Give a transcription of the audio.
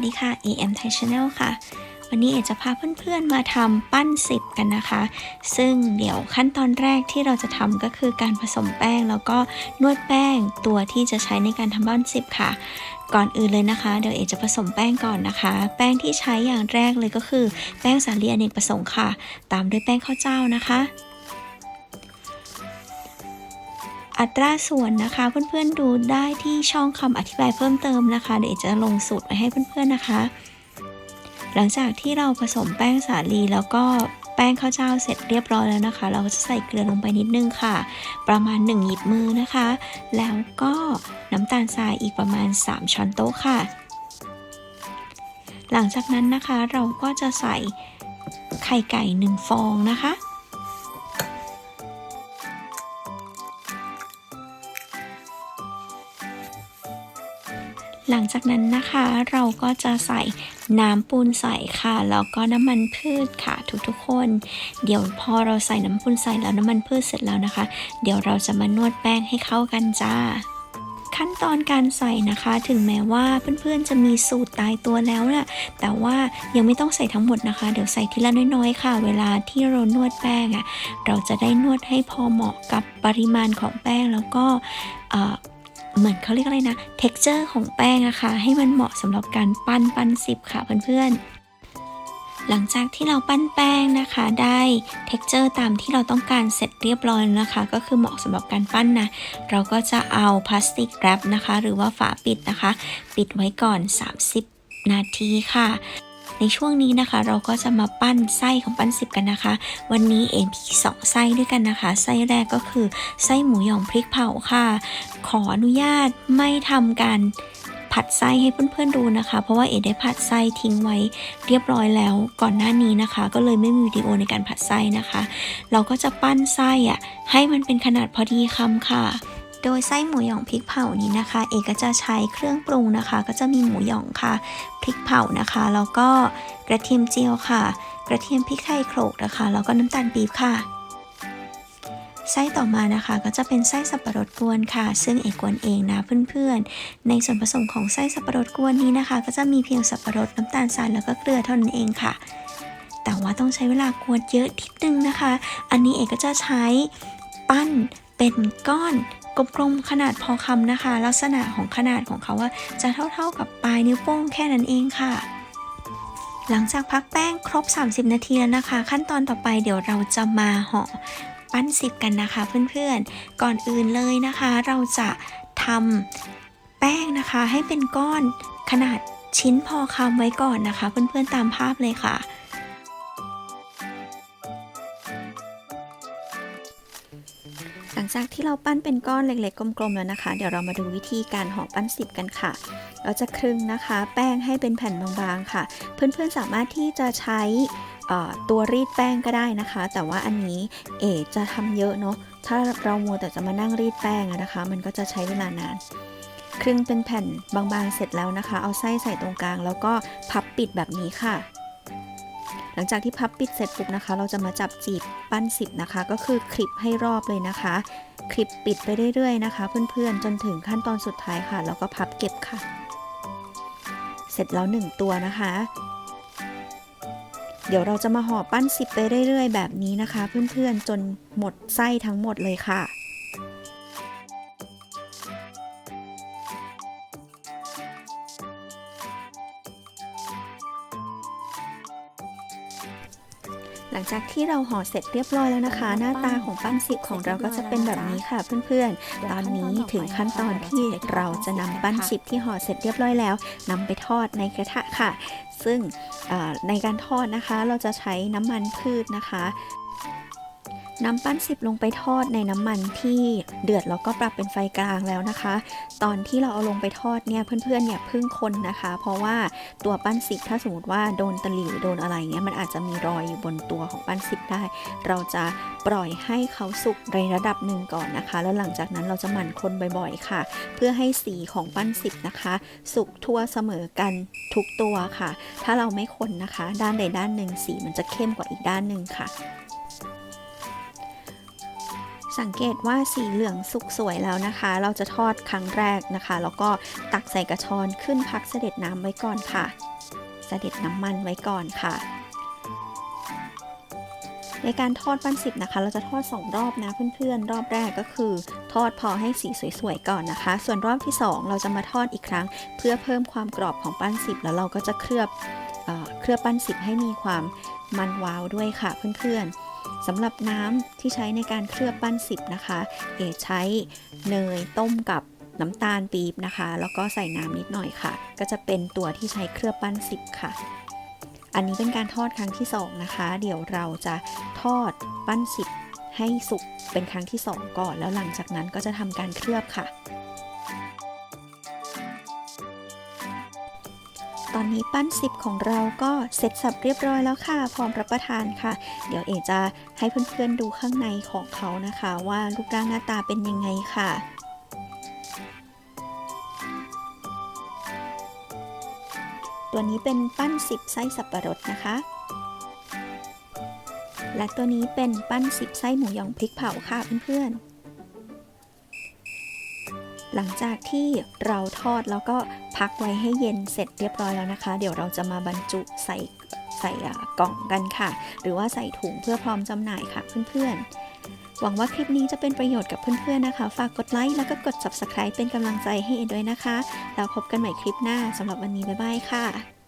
สวัสดีค่ะ AM Thai Channel ค่ะ วันนี้เอจะพาเพื่อนๆมาทำปั้นสิบกันนะคะ ซึ่งเดี๋ยวขั้นตอนแรกที่เราจะทำก็คือการผสมแป้งแล้วก็นวดแป้งตัวที่จะใช้ในการทำปั้นสิบค่ะ ก่อนอื่นเลยนะคะ เดี๋ยวเอจะผสมแป้งก่อนนะคะ แป้งที่ใช้อย่างแรกเลยก็คือ แป้งสาลีอเนกประสงค์ค่ะ ตามด้วยแป้งข้าวเจ้านะคะ อัตราส่วนนะคะ เพื่อนๆดูได้ที่ช่องคำอธิบายเพิ่มเติมนะคะ เดี๋ยวจะลงสูตรไว้ให้เพื่อนๆนะคะ หลังจากที่เราผสมแป้งสาลีแล้วก็แป้งข้าวเจ้าเสร็จเรียบร้อยแล้วนะคะ เราก็จะใส่เกลือลงไปนิดนึงค่ะ ประมาณ1หยิบมือนะคะ แล้วก็น้ำตาลทรายอีกประมาณ 3 ช้อนโต๊ะค่ะ หลังจากนั้นนะคะเราก็จะใส่ไข่ไก่ 1 ฟองนะคะ หลังจากนั้นนะคะเราก็จะใส่น้ำปูนใส่ค่ะแล้วก็น้ำมันพืชค่ะทุกๆคน เดี๋ยวพอเราใส่น้ำปูนใส่แล้วน้ำมันพืชเสร็จแล้วนะคะ เดี๋ยวเราจะมานวดแป้งให้เข้ากันจ้าขั้นตอนการใส่นะคะ ถึงแม้ว่าเพื่อนๆจะมีสูตรตายตัวแล้วนะ่ะแต่ว่ายังไม่ต้องใส่ทั้งหมดนะคะ เดี๋ยวใส่ทีละน้อยๆ ค่ะ เวลาที่เรานวดแป้งอะ่ะเราจะได้นวดให้พอเหมาะกับปริมาณของแป้งแล้วก็อ่า เหมือนเขาเรียกอะไรนะ texture ของแป้งอะค่ะให้มันเหมาะสำหรับการปั้นปั้นสิบค่ะเพื่อนๆ หลังจากที่เราปั้นแป้งนะคะ ได้ texture ตามที่เราต้องการเสร็จเรียบร้อยนะคะ ก็คือเหมาะสำหรับการปั้นนะ เราก็จะเอาพลาสติกแรปนะคะ หรือว่าฝาปิดนะคะ ปิดไว้ก่อน 30 นาทีค่ะ ในช่วงนี้นะคะ เราก็จะมาปั้นไส้ของปั้นสิบกันนะคะ วันนี้เองมีสองไส้ด้วยกันนะคะ ไส้แรกก็คือไส้หมูหยองพริกเผาค่ะ ขออนุญาตไม่ทำการผัดไส้ให้เพื่อนๆดูนะคะ เพราะว่าเอได้ผัดไส้ทิ้งไว้เรียบร้อยแล้วก่อนหน้านี้นะคะ ก็เลยไม่มีวิดีโอในการผัดไส้นะคะ เราก็จะปั้นไส้อะให้มันเป็นขนาดพอดีคำค่ะ โดยไส้หมูหยองพริกเผานี้นะคะ เอกก็จะใช้เครื่องปรุงนะคะ ก็จะมีหมูหยองค่ะพริกเผานะคะ แล้วก็กระเทียมเจียวค่ะ กระเทียมพริกไทยโขลกนะคะ แล้วก็น้ำตาลปี๊บค่ะ ไส้ต่อมานะคะก็จะเป็นไส้สับปะรดกวนค่ะ ซึ่งเอกกวนเองนะเพื่อนๆ ในส่วนผสมของไส้สับปะรดกวนนี้นะคะ ก็จะมีเพียงสับปะรดน้ำตาลทรายแล้วก็เกลือเท่านั้นเองค่ะแต่ว่าต้องใช้เวลากวนเยอะนิดนึงนะคะ อันนี้เอกก็จะใช้ปั้นเป็นก้อน กลมๆขนาดพอคำนะคะ ลักษณะของขนาดของเขาว่าจะเท่าๆกับปลายนิ้วโป้งแค่นั้นเองค่ะ หลังจากพักแป้งครบ 30 นาทีแล้วนะคะ ขั้นตอนต่อไปเดี๋ยวเราจะมาห่อปั้นสิบกันนะคะเพื่อนๆ ก่อนอื่นเลยนะคะ เราจะทำแป้งนะคะให้เป็นก้อนขนาดชิ้นพอคำไว้ก่อนนะคะ เพื่อนๆตามภาพเลยค่ะ หลังจากที่เราปั้นเป็นก้อนเล็กๆ กลมๆ แล้วนะคะ เดี๋ยวเรามาดูวิธีการห่อปั้นสิบกันค่ะ เราจะครึ่งนะคะ แป้งให้เป็นแผ่นบางๆ ค่ะ เพื่อนๆ สามารถที่จะใช้ตัวรีดแป้งก็ได้นะคะ แต่ว่าอันนี้เอจะทำเยอะเนาะ ถ้าเรามัวแต่จะมานั่งรีดแป้งนะคะ มันก็จะใช้เวลานาน ครึ่งเป็นแผ่นบางๆ เสร็จแล้วนะคะ เอาไส้ใส่ตรงกลาง แล้วก็พับปิดแบบนี้ค่ะ หลังจากที่พับปิดเสร็จปุ๊บนะคะ เราจะมาจับจีบปั้นสิบนะคะ ก็คือคลิปให้รอบเลยนะคะ คลิปปิดไปเรื่อยๆนะคะ เพื่อนๆจนถึงขั้นตอนสุดท้ายค่ะ แล้วก็พับเก็บค่ะ เสร็จแล้วหนึ่งตัวนะคะ เดี๋ยวเราจะมาห่อปั้นสิบไปเรื่อยๆ แบบนี้นะคะ เพื่อนๆจนหมดไส้ทั้งหมดเลยค่ะ หลังจากที่เราห่อเสร็จเรียบร้อยแล้วนะคะ หน้าตาของปั้นสิบของเราก็จะเป็นแบบนี้ค่ะเพื่อนๆ ตอนนี้ถึงขั้นตอนที่เราจะนำปั้นสิบที่ห่อเสร็จเรียบร้อยแล้วนำไปทอดในกระทะค่ะ ซึ่งเอ่อในการทอดนะคะเราจะใช้น้ำมันพืชนะคะ น้ำปั้นสิบลงไปทอดในน้ำมันที่เดือดแล้วก็ปรับเป็นไฟกลางแล้วนะคะ ตอนที่เราเอาลงไปทอดเนี่ยเพื่อนๆอย่าพึ่งคนนะคะ เพราะว่าตัวปั้นสิบถ้าสมมติว่าโดนตะหลิวโดนอะไรเงี้ยมันอาจจะมีรอยอยู่บนตัวของปั้นสิบได้ เราจะปล่อยให้เขาสุกในระดับหนึ่งก่อนนะคะ แล้วหลังจากนั้นเราจะหมั่นคนบ่อยๆค่ะ เพื่อให้สีของปั้นสิบนะคะ สุกทั่วเสมอกันทุกตัวค่ะ ถ้าเราไม่คนนะคะ ด้านใดด้านหนึ่งสีมันจะเข้มกว่าอีกด้านหนึ่งค่ะ สังเกตว่าสีเหลืองสุกสวยแล้วนะคะ เราจะทอดครั้งแรกนะคะ แล้วก็ตักใส่กระชอนขึ้นพักเสด็จน้ำไว้ก่อนค่ะ เสด็จน้ำมันไว้ก่อนค่ะ ในการทอดปั้นสิบนะคะ เราจะทอด 2 รอบนะเพื่อนๆ รอบแรกก็คือ ทอดพอให้สีสวยๆก่อนนะคะ ส่วนรอบที่ 2 เราจะมาทอดอีกครั้ง เพื่อเพิ่มความกรอบของปั้นสิบแล้วเราก็จะเคลือบเอเคลือบปั้นสิบให้มีความมันวาวด้วยค่ะเพื่อนๆ สำหรับน้ำที่ใช้ในการเคลือบปั้นสิบนะคะ เอใช้เนยต้มกับน้ำตาลปี๊บนะคะ แล้วก็ใส่น้ำนิดหน่อยค่ะ ก็จะเป็นตัวที่ใช้เคลือบปั้นสิบค่ะ อันนี้เป็นการทอดครั้งที่สองนะคะ เดี๋ยวเราจะทอดปั้นสิบให้สุกเป็นครั้งที่สองก่อน แล้วหลังจากนั้นก็จะทำการเคลือบค่ะ ตอนนี้ปั้นสิบของเราก็เสร็จสับเรียบร้อยแล้วค่ะ พร้อมรับประทานค่ะ เดี๋ยวเอจะให้เพื่อนๆดูข้างในของเขานะคะ ว่ารูปร่างหน้าตาเป็นยังไงค่ะตัวนี้เป็นปั้นสิบไส้สับปะรดนะคะ และตัวนี้เป็นปั้นสิบไส้หมูยองพริกเผาค่ะเพื่อนๆ หลังจากที่เราทอดแล้วก็พักไว้ให้เย็นเสร็จเรียบร้อยแล้วนะคะ เดี๋ยวเราจะมาบรรจุใส่ใส่กล่องกันค่ะ หรือว่าใส่ถุงเพื่อพร้อมจำหน่ายค่ะเพื่อนๆ หวังว่าคลิปนี้จะเป็นประโยชน์กับเพื่อนๆนะคะ ฝากกดไลค์แล้วก็กด subscribe เป็นกำลังใจให้เอด้วยนะคะ แล้วพบกันใหม่คลิปหน้าสำหรับวันนี้บ๊ายบายค่ะ